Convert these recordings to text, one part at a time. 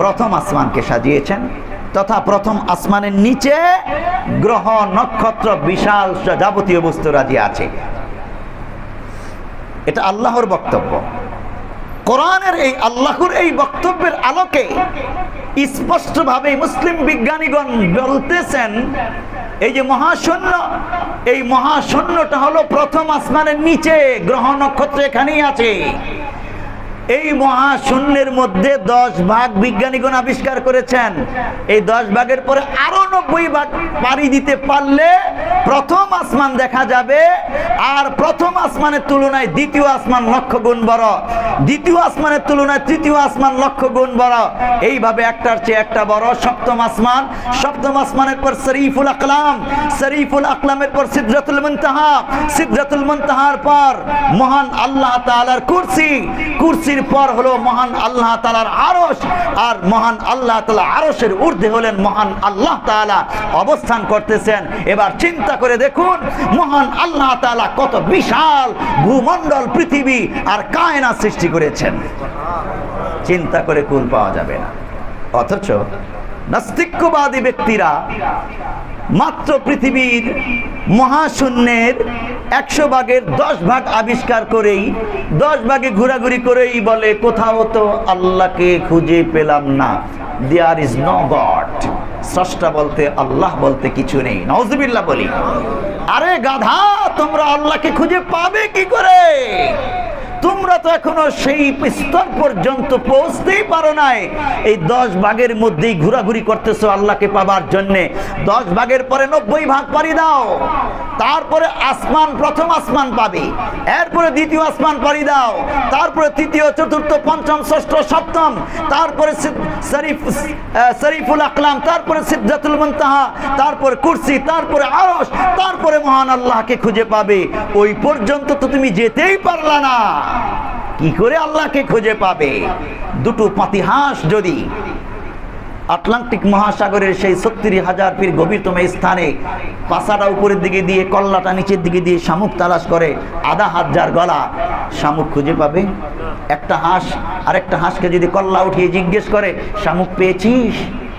প্রথম আসমানকে সাজিয়েছেন তথা প্রথম আসমানের নিচে গ্রহ, নক্ষত্র, বিশাল যাবতীয় বস্তু রাজি আছে। এটা আল্লাহর বক্তব্য। কোরআনের এই আল্লাহর এই বক্তব্যের আলোকে স্পষ্টভাবে মুসলিম বিজ্ঞানীগণ বলতেছেন, এই যে মহাশূন্য, এই মহাশূন্যটা হলো প্রথম আসমানের নিচে, গ্রহ, নক্ষত্র এখানেই আছে। এই মহাশূন্যের মধ্যে দশ ভাগ বিজ্ঞানীগণ আবিষ্কার করেছেন। এই দশ ভাগের পরে আরও নব্বই ভাগ পাড়ি দিতে পারলে প্রথম আসমান দেখা যাবে। আর প্রথম আসমানের তুলনায় দ্বিতীয় আসমান লক্ষ গুণ বড়। দ্বিতীয় আসমানের তুলনায় তৃতীয় আসমান লক্ষ গুণ বড়। এইভাবে একটার চেয়ে একটা বড়। সপ্তম আসমান, সপ্তম আসমানের পর শরীফুল আকলাম, শরীফুল আকলামের পর সিদ্ধাতুল মুনতাহা সিদ্ধাতুল মুনতাহার পর মহান আল্লাহ তাআলার কুরসি। কুরসির পর হলো মহান আল্লাহ তাআলার আরশ, আর মহান আল্লাহ তাআলা আরশের ঊর্ধ্বে হলেন মহান আল্লাহ তাআলা। অবস্থান করতেছেন। এবার চিন্তা করে দেখুন, মহান আল্লাহ তাআলা কত বিশাল ভূমণ্ডল, পৃথিবী আর কায়না সৃষ্টি করেছেন। চিন্তা করে কুল পাওয়া যাবে না। অথচ নাস্তিক্যবাদী ব্যক্তিরা মাত্র পৃথিবীর মহাশূন্যের একশো ভাগের দশ ভাগ আবিষ্কার করেই, দশ ভাগে ঘোরাঘুরি করেই বলে, কোথাও তো আল্লাহকে খুঁজে পেলাম না। দেয়ার ইজ ন গড স্রষ্টা বলতে, আল্লাহ বলতে কিছু নেই। নজবিল্লা বলি। আরে গাধা, তোমরা আল্লাহকে খুঁজে পাবে কি করে? তোমরা তো এখনও সেই স্তর পর্যন্ত পৌঁছতেই পারো নাই। এই দশ ভাগের মধ্যেই ঘোরাঘুরি করতেছো আল্লাহকে পাবার জন্যে। দশ ভাগের পরে নব্বই ভাগ পারি দাও। তারপরে আসমান, প্রথম আসমান পাবে। এরপরে দ্বিতীয় আসমান পারি দাও। তারপরে তৃতীয়, চতুর্থ, পঞ্চম, ষষ্ঠ, সপ্তম। তারপরে শরীফ শরীফুল আকলাম। তারপরে সিদ্ধাতুল মুনতাহা। তারপরে কুরসি। তারপরে আরশ। তারপরে মহান আল্লাহকে খুঁজে পাবে। ওই পর্যন্ত তো তুমি যেতেই পারলা না। কি করে আল্লাহকে খুঁজে পাবে? দুটো পাতিহাঁস যদি। আটলান্টিক মহাসাগরের সেই সত্তর হাজার ফির গভীরতম স্থানে পাশাটা উপরের দিকে দিয়ে, কল্লাটা নিচের দিকে দিয়ে শামুক তালাশ করে, আধা হাত যার গলা, শামুক খুঁজে পাবে? একটা হাঁস, আরেকটা হাঁসকে যদি কল্লা উঠিয়ে জিজ্ঞেস করে, শামুক পেয়েছিস?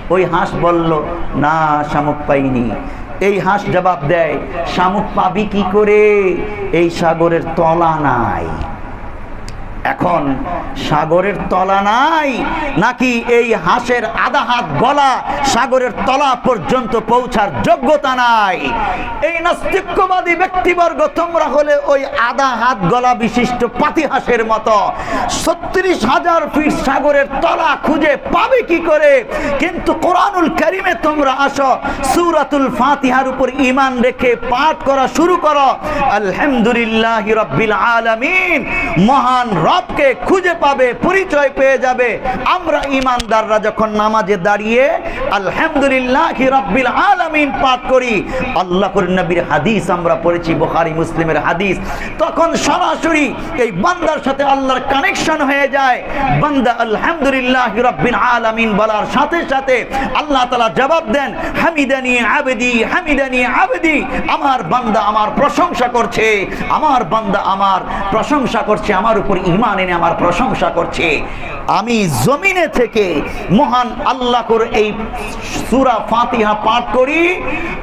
ওই হাঁস বলল, না, শামুক পাইনি। এই হাঁস জবাব দেয়, শামুক পাবি কি করে? এই সাগরের তলা নাই। এখন সাগরের তলা নাই, নাকি এই হাঁসের আধা হাত গলা সাগরের তলা পর্যন্ত পৌঁছার যোগ্যতা নাই? এই নাস্তিক্যবাদী ব্যক্তিবর্গ, তোমরা হলে ওই আধা হাত গলা বিশিষ্ট পাতি হাঁসের মতো। ছত্রিশ হাজার ফিট সাগরের তলা খুঁজে পাবে কি করে? কিন্তু কোরআনুল করিমে তোমরা আসো, সুরাতুল ফাতিহার উপর ইমান রেখে পাঠ করা শুরু করো। আলহামদুলিল্লাহ রব্বিল আলামিন, মহান রবকে খুঁজে পাবে, পরিচয় পেয়ে যাবে। আমরা ইমানদাররা যখন নামাজে দাঁড়িয়ে আলহামদুলিল্লাহ রব্বিল আলামিন পাঠ করি আল্লাহ নবীর হাদিস আমরা পড়েছি, বুখারী, মুসলিমের হাদিস, তখন সরাসরি এই বান্দার সাথে আল্লাহর কানেকশন হয়ে যায়। বান্দা আলহামদুলিল্লাহ রব্বিল আলামিন বলার সাথে সাথে আল্লাহ তাআলা জবাব দেন, হামিদানি আবেদি হামিদানি আবেদি, আমার বান্দা আমার প্রশংসা করছে, আমার বান্দা আমার প্রশংসা করছে, আমার উপর ইমান এনে আমার প্রশংসা করছে। আমি জমিনে থেকে মহান আল্লাহ করে এই সুরা ফাতিহা পাঠ করি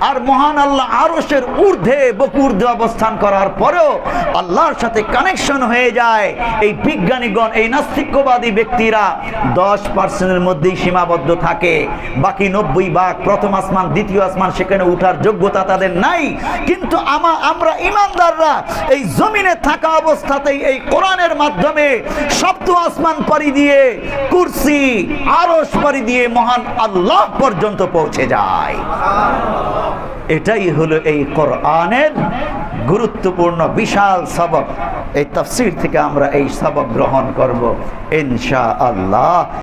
আর মহান আল্লাহ আরশের ঊর্ধ্বে বকুর্ধ্বে অবস্থান করার পরেও আল্লাহর সাথে কানেকশন হয়ে যায়। এই বিজ্ঞানীগণ, এই নাস্তিক্যবাদী ব্যক্তিরা দশ পার্সেন্টের মধ্যেই সীমাবদ্ধ থাকে। বাকি নব্বই ভাগ প্রথম আসমান, দ্বিতীয় আসমান, সেখানে উঠার যোগ্যতা তাদের নাই। কিন্তু আমা, আমরা ইমানদাররা এই জমিনে থাকা অবস্থাতেই এই কোরআনের মাধ্যমে সপ্ত আসমান পাড়ি দিয়ে, কুরসি আরস পাড়ি দিয়ে মহান আল্লাহ পর্যন্ত পৌঁছে যায়। এটাই হলো এই কোরআনের গুরুত্বপূর্ণ বিশাল সবক। এই তফসির থেকে আমরা এই সবক গ্রহণ করব ইনশা আল্লাহ